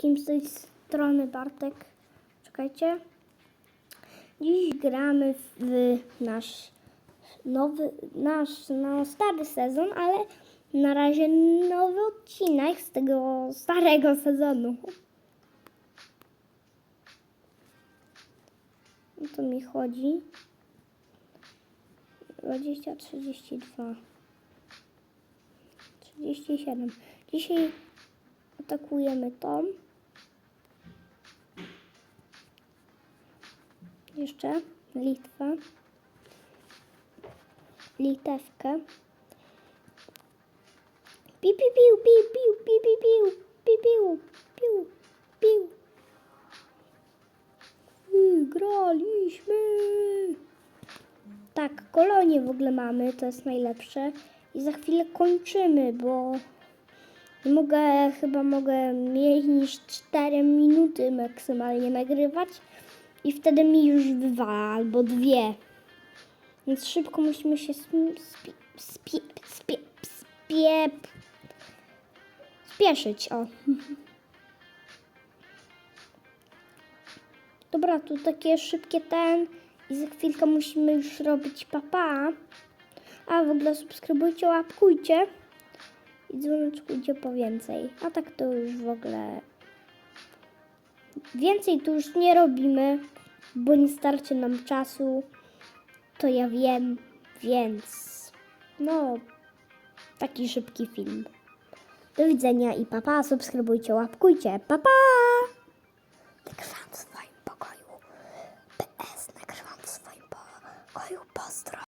wszystkim z tej strony Bartek. Czekajcie. Dziś gramy w nasz nowy, nasz no, stary sezon, ale na razie nowy odcinek z tego starego sezonu. O co mi chodzi? 20, 32, 37. Dzisiaj atakujemy Tom. Jeszcze Litwę. Litewkę. Piu, piu, piu, piu, piu, piu, piu, piu, piu, piu, piu, piu. Tak, kolonie w ogóle mamy, to jest najlepsze. I za chwilę kończymy, bo mogę, chyba mogę mniej niż 4 minuty maksymalnie nagrywać. I wtedy mi już dwa albo dwie. Więc szybko musimy się spie- spie- spie- spie- spieszyć. O. Dobra, tu takie szybkie ten i za chwilkę musimy już robić papa. A w ogóle subskrybujcie, łapkujcie i dzwoneczkujcie po więcej. A tak to już w ogóle Więcej tu już nie robimy, bo nie starczy nam czasu. To ja wiem, więc no, taki szybki film. Do widzenia i papa, pa. subskrybujcie, łapkujcie, papa! Nagrywam w swoim pokoju. PS, nagrywam w swoim pokoju, pozdro!